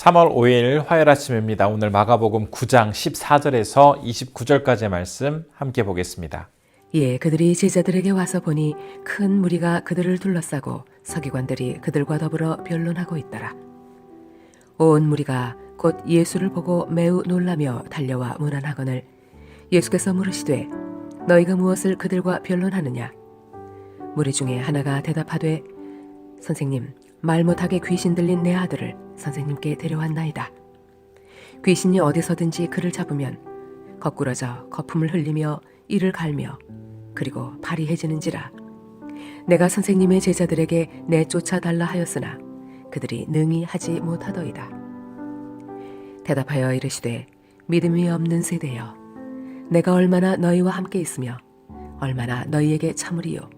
3월 5일 화요일 아침입니다. 오늘 마가복음 9장 14절에서 29절까지의 말씀 함께 보겠습니다. 예, 그들이 제자들에게 와서 보니 큰 무리가 그들을 둘러싸고 서기관들이 그들과 더불어 변론하고 있더라. 온 무리가 곧 예수를 보고 매우 놀라며 달려와 문안하거늘 예수께서 물으시되 너희가 무엇을 그들과 변론하느냐? 무리 중에 하나가 대답하되 선생님 말 못하게 귀신 들린 내 아들을 선생님께 데려왔나이다. 귀신이 어디서든지 그를 잡으면 거꾸러져 거품을 흘리며 이를 갈며 그리고 발이 해지는지라. 내가 선생님의 제자들에게 내쫓아 달라 하였으나 그들이 능히 하지 못하더이다. 대답하여 이르시되 믿음이 없는 세대여 내가 얼마나 너희와 함께 있으며 얼마나 너희에게 참으리요?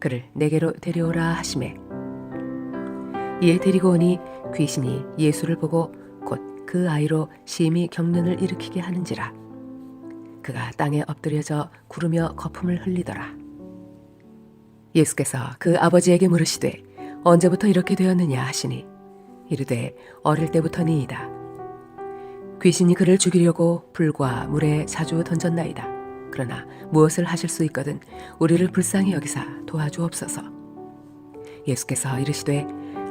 그를 내게로 데려오라 하심에 이에 데리고 오니 귀신이 예수를 보고 곧 그 아이로 심히 경련을 일으키게 하는지라 그가 땅에 엎드려져 구르며 거품을 흘리더라. 예수께서 그 아버지에게 물으시되 언제부터 이렇게 되었느냐 하시니 이르되 어릴 때부터니이다. 귀신이 그를 죽이려고 불과 물에 자주 던졌나이다. 그러나 무엇을 하실 수 있거든 우리를 불쌍히 여기사 도와주옵소서. 예수께서 이르시되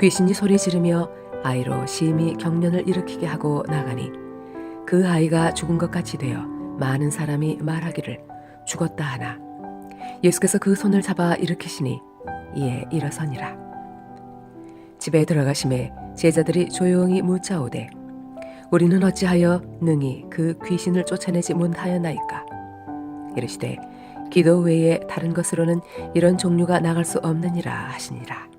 귀신이 소리 지르며 아이로 심히 경련을 일으키게 하고 나가니 그 아이가 죽은 것 같이 되어 많은 사람이 말하기를 죽었다 하나. 예수께서 그 손을 잡아 일으키시니 이에 일어서니라. 집에 들어가심에 제자들이 조용히 묻자오되 우리는 어찌하여 능히 그 귀신을 쫓아내지 못하였나이까? 이르시되 기도 외에 다른 것으로는 이런 종류가 나갈 수 없느니라 하시니라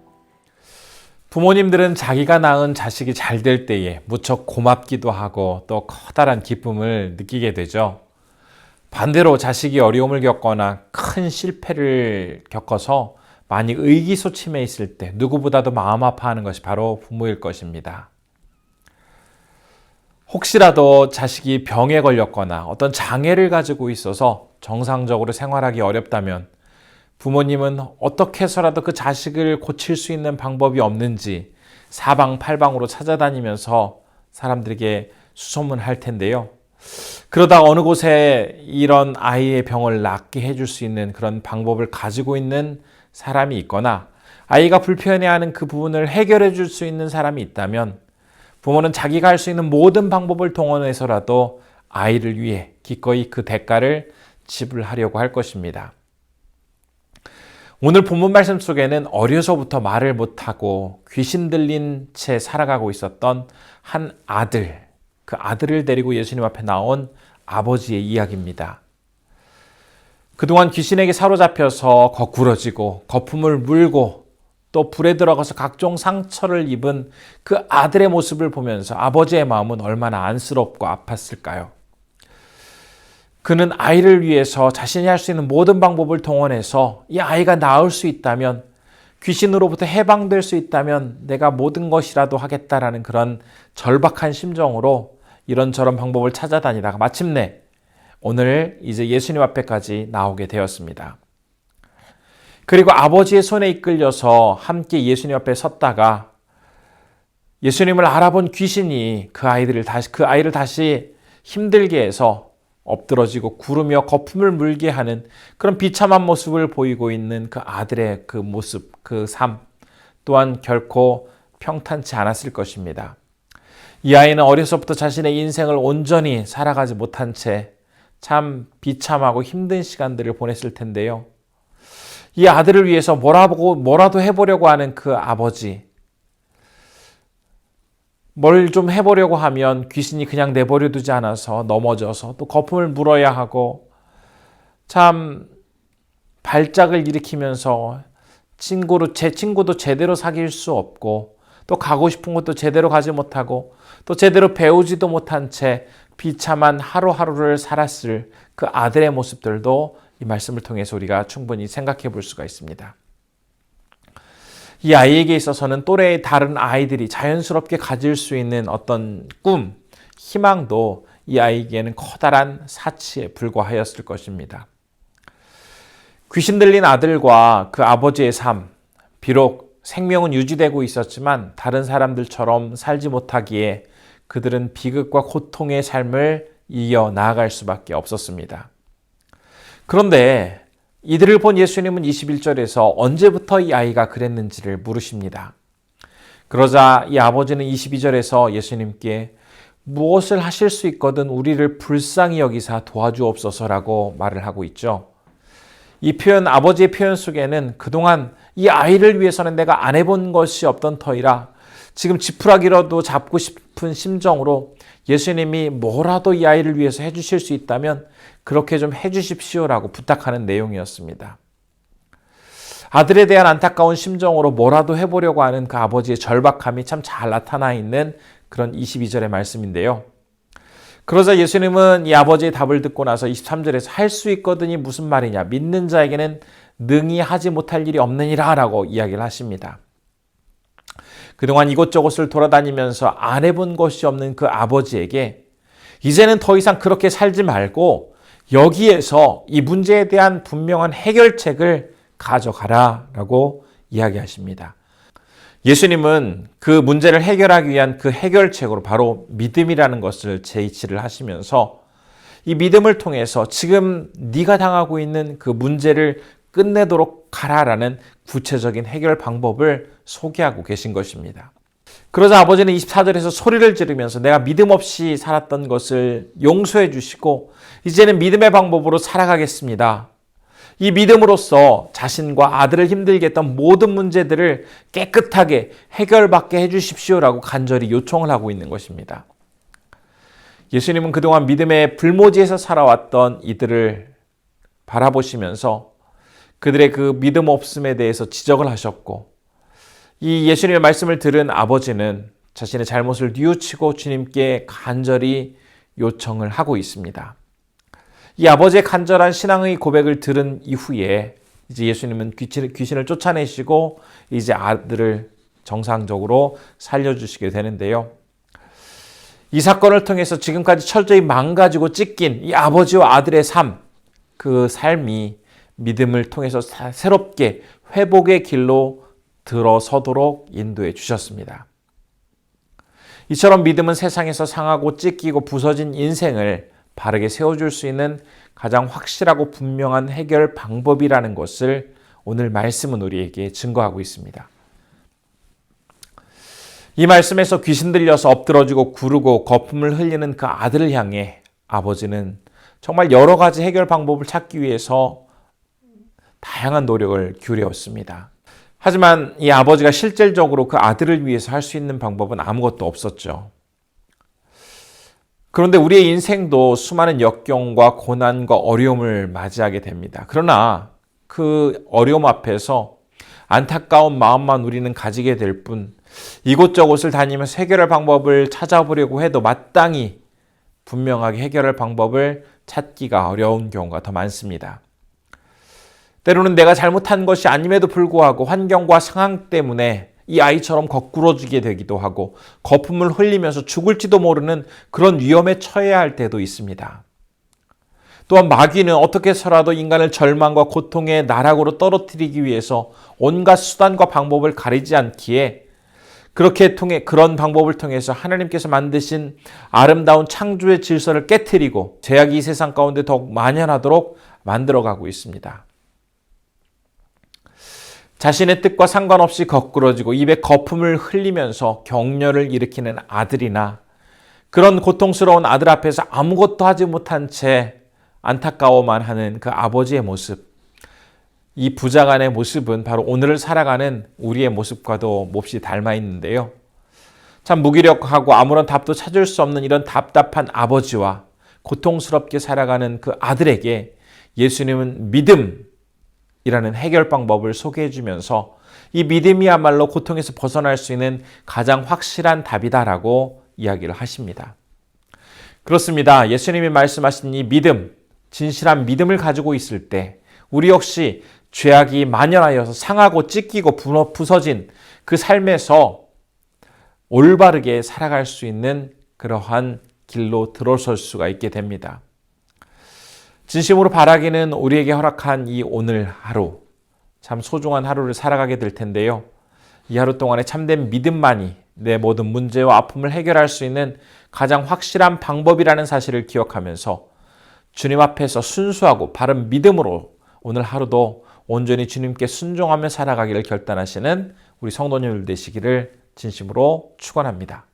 부모님들은 자기가 낳은 자식이 잘 될 때에 무척 고맙기도 하고 또 커다란 기쁨을 느끼게 되죠. 반대로 자식이 어려움을 겪거나 큰 실패를 겪어서 많이 의기소침해 있을 때 누구보다도 마음 아파하는 것이 바로 부모일 것입니다. 혹시라도 자식이 병에 걸렸거나 어떤 장애를 가지고 있어서 정상적으로 생활하기 어렵다면 부모님은 어떻게 해서라도 그 자식을 고칠 수 있는 방법이 없는지 사방팔방으로 찾아다니면서 사람들에게 수소문할 텐데요. 그러다 어느 곳에 이런 아이의 병을 낫게 해줄 수 있는 그런 방법을 가지고 있는 사람이 있거나 아이가 불편해하는 그 부분을 해결해 줄 수 있는 사람이 있다면 부모는 자기가 할 수 있는 모든 방법을 동원해서라도 아이를 위해 기꺼이 그 대가를 지불하려고 할 것입니다. 오늘 본문 말씀 속에는 어려서부터 말을 못하고 귀신 들린 채 살아가고 있었던 한 아들, 그 아들을 데리고 예수님 앞에 나온 아버지의 이야기입니다. 그동안 귀신에게 사로잡혀서 거꾸러지고 거품을 물고 또 불에 들어가서 각종 상처를 입은 그 아들의 모습을 보면서 아버지의 마음은 얼마나 안쓰럽고 아팠을까요? 그는 아이를 위해서 자신이 할 수 있는 모든 방법을 동원해서 이 아이가 나을 수 있다면 귀신으로부터 해방될 수 있다면 내가 모든 것이라도 하겠다라는 그런 절박한 심정으로 이런저런 방법을 찾아다니다가 마침내 오늘 이제 예수님 앞에까지 나오게 되었습니다. 그리고 아버지의 손에 이끌려서 함께 예수님 앞에 섰다가 예수님을 알아본 귀신이 그 아이들을 다시 그 아이를 다시 힘들게 해서 엎드러지고 구르며 거품을 물게 하는 그런 비참한 모습을 보이고 있는 그 아들의 그 모습, 그 삶 또한 결코 평탄치 않았을 것입니다. 이 아이는 어려서부터 자신의 인생을 온전히 살아가지 못한 채 참 비참하고 힘든 시간들을 보냈을 텐데요. 이 아들을 위해서 뭐라고, 뭐라도 해보려고 하는 그 아버지. 뭘 좀 해보려고 하면 귀신이 그냥 내버려 두지 않아서 넘어져서 또 거품을 물어야 하고 참 발작을 일으키면서 친구로, 제 친구도 제대로 사귈 수 없고 또 가고 싶은 것도 제대로 가지 못하고 또 제대로 배우지도 못한 채 비참한 하루하루를 살았을 그 아들의 모습들도 이 말씀을 통해서 우리가 충분히 생각해 볼 수가 있습니다. 이 아이에게 있어서는 또래의 다른 아이들이 자연스럽게 가질 수 있는 어떤 꿈, 희망도 이 아이에게는 커다란 사치에 불과하였을 것입니다. 귀신 들린 아들과 그 아버지의 삶, 비록 생명은 유지되고 있었지만 다른 사람들처럼 살지 못하기에 그들은 비극과 고통의 삶을 이어 나아갈 수밖에 없었습니다. 그런데 이들을 본 예수님은 21절에서 언제부터 이 아이가 그랬는지를 물으십니다. 그러자 이 아버지는 22절에서 예수님께 무엇을 하실 수 있거든 우리를 불쌍히 여기사 도와주옵소서라고 말을 하고 있죠. 이 표현, 아버지의 표현 속에는 그동안 이 아이를 위해서는 내가 안 해본 것이 없던 터이라 지금 지푸라기라도 잡고 싶은 심정으로 예수님이 뭐라도 이 아이를 위해서 해주실 수 있다면 그렇게 좀 해주십시오라고 부탁하는 내용이었습니다. 아들에 대한 안타까운 심정으로 뭐라도 해보려고 하는 그 아버지의 절박함이 참 잘 나타나 있는 그런 22절의 말씀인데요. 그러자 예수님은 이 아버지의 답을 듣고 나서 23절에서 할 수 있거든이 무슨 말이냐. 믿는 자에게는 능히 하지 못할 일이 없느니라 라고 이야기를 하십니다. 그동안 이곳저곳을 돌아다니면서 안 해본 것이 없는 그 아버지에게 이제는 더 이상 그렇게 살지 말고 여기에서 이 문제에 대한 분명한 해결책을 가져가라 라고 이야기하십니다. 예수님은 그 문제를 해결하기 위한 그 해결책으로 바로 믿음이라는 것을 제시를 하시면서 이 믿음을 통해서 지금 네가 당하고 있는 그 문제를 끝내도록 가라라는 구체적인 해결 방법을 소개하고 계신 것입니다. 그러자 아버지는 24절에서 소리를 지르면서 내가 믿음 없이 살았던 것을 용서해 주시고 이제는 믿음의 방법으로 살아가겠습니다. 이 믿음으로써 자신과 아들을 힘들게 했던 모든 문제들을 깨끗하게 해결받게 해 주십시오라고 간절히 요청을 하고 있는 것입니다. 예수님은 그동안 믿음의 불모지에서 살아왔던 이들을 바라보시면서 그들의 그 믿음 없음에 대해서 지적을 하셨고 이 예수님의 말씀을 들은 아버지는 자신의 잘못을 뉘우치고 주님께 간절히 요청을 하고 있습니다. 이 아버지의 간절한 신앙의 고백을 들은 이후에 이제 예수님은 귀신을, 쫓아내시고 이제 아들을 정상적으로 살려주시게 되는데요. 이 사건을 통해서 지금까지 철저히 망가지고 찢긴 이 아버지와 아들의 삶, 그 삶이 믿음을 통해서 새롭게 회복의 길로 들어서도록 인도해 주셨습니다. 이처럼 믿음은 세상에서 상하고 찢기고 부서진 인생을 바르게 세워줄 수 있는 가장 확실하고 분명한 해결 방법이라는 것을 오늘 말씀은 우리에게 증거하고 있습니다. 이 말씀에서 귀신 들려서 엎드러지고 구르고 거품을 흘리는 그 아들을 향해 아버지는 정말 여러 가지 해결 방법을 찾기 위해서 다양한 노력을 기울였습니다. 하지만 이 아버지가 실질적으로 그 아들을 위해서 할 수 있는 방법은 아무것도 없었죠. 그런데 우리의 인생도 수많은 역경과 고난과 어려움을 맞이하게 됩니다. 그러나 그 어려움 앞에서 안타까운 마음만 우리는 가지게 될 뿐, 이곳저곳을 다니면서 해결할 방법을 찾아보려고 해도 마땅히 분명하게 해결할 방법을 찾기가 어려운 경우가 더 많습니다. 때로는 내가 잘못한 것이 아님에도 불구하고 환경과 상황 때문에 이 아이처럼 거꾸러지게 되기도 하고 거품을 흘리면서 죽을지도 모르는 그런 위험에 처해야 할 때도 있습니다. 또한 마귀는 어떻게 해서라도 인간을 절망과 고통의 나락으로 떨어뜨리기 위해서 온갖 수단과 방법을 가리지 않기에 그렇게 통해 그런 방법을 통해서 하나님께서 만드신 아름다운 창조의 질서를 깨뜨리고 제약이 이 세상 가운데 더욱 만연하도록 만들어가고 있습니다. 자신의 뜻과 상관없이 거꾸러지고 입에 거품을 흘리면서 격려를 일으키는 아들이나 그런 고통스러운 아들 앞에서 아무것도 하지 못한 채 안타까워만 하는 그 아버지의 모습. 이 부자간의 모습은 바로 오늘을 살아가는 우리의 모습과도 몹시 닮아 있는데요. 참 무기력하고 아무런 답도 찾을 수 없는 이런 답답한 아버지와 고통스럽게 살아가는 그 아들에게 예수님은 믿음, 이라는 해결 방법을 소개해 주면서 이 믿음이야말로 고통에서 벗어날 수 있는 가장 확실한 답이다라고 이야기를 하십니다. 그렇습니다. 예수님이 말씀하신 이 믿음, 진실한 믿음을 가지고 있을 때 우리 역시 죄악이 만연하여서 상하고 찢기고 부서진 그 삶에서 올바르게 살아갈 수 있는 그러한 길로 들어설 수가 있게 됩니다. 진심으로 바라기는 우리에게 허락한 이 오늘 하루, 참 소중한 하루를 살아가게 될 텐데요. 이 하루 동안에 참된 믿음만이 내 모든 문제와 아픔을 해결할 수 있는 가장 확실한 방법이라는 사실을 기억하면서 주님 앞에서 순수하고 바른 믿음으로 오늘 하루도 온전히 주님께 순종하며 살아가기를 결단하시는 우리 성도님들 되시기를 진심으로 축원합니다.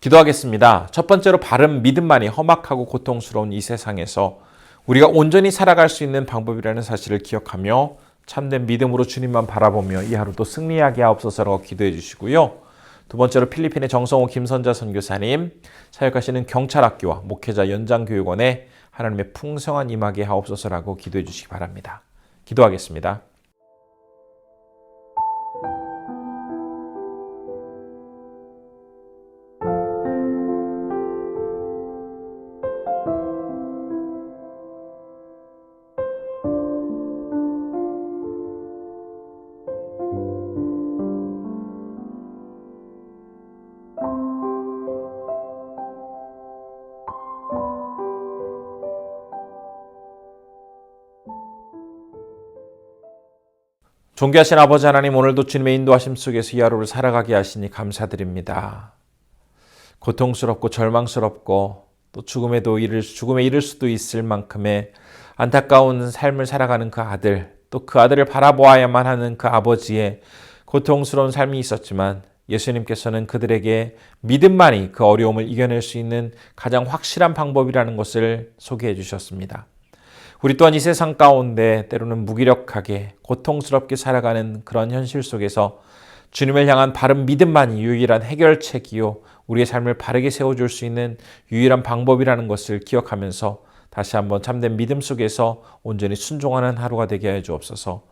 기도하겠습니다. 첫 번째로 바른 믿음만이 험악하고 고통스러운 이 세상에서 우리가 온전히 살아갈 수 있는 방법이라는 사실을 기억하며 참된 믿음으로 주님만 바라보며 이 하루도 승리하게 하옵소서라고 기도해 주시고요. 두 번째로 필리핀의 정성호 김선자 선교사님 사역하시는 경찰학교와 목회자 연장교육원에 하나님의 풍성한 임하게 하옵소서라고 기도해 주시기 바랍니다. 기도하겠습니다. 존귀하신 아버지 하나님 오늘도 주님의 인도하심 속에서 이 하루를 살아가게 하시니 감사드립니다. 고통스럽고 절망스럽고 또 죽음에도 이를 죽음에 이를 수도 있을 만큼의 안타까운 삶을 살아가는 그 아들 또 그 아들을 바라보아야만 하는 그 아버지의 고통스러운 삶이 있었지만 예수님께서는 그들에게 믿음만이 그 어려움을 이겨낼 수 있는 가장 확실한 방법이라는 것을 소개해 주셨습니다. 우리 또한 이 세상 가운데 때로는 무기력하게 고통스럽게 살아가는 그런 현실 속에서 주님을 향한 바른 믿음만이 유일한 해결책이요. 우리의 삶을 바르게 세워줄 수 있는 유일한 방법이라는 것을 기억하면서 다시 한번 참된 믿음 속에서 온전히 순종하는 하루가 되게 해 주옵소서.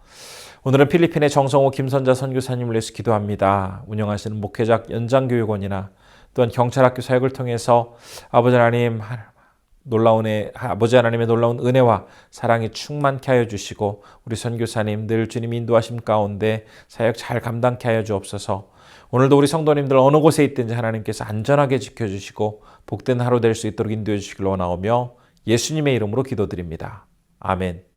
오늘은 필리핀의 정성호 김선자 선교사님을 위해서 기도합니다. 운영하시는 목회자 연장교육원이나 또한 경찰학교 사역을 통해서 아버지 하나님 놀라운 애, 아버지 하나님의 놀라운 은혜와 사랑이 충만케 하여 주시고 우리 선교사님 늘 주님 인도하심 가운데 사역 잘 감당케 하여 주옵소서. 오늘도 우리 성도님들 어느 곳에 있든지 하나님께서 안전하게 지켜주시고 복된 하루 될 수 있도록 인도해 주시길 원하오며 예수님의 이름으로 기도드립니다. 아멘.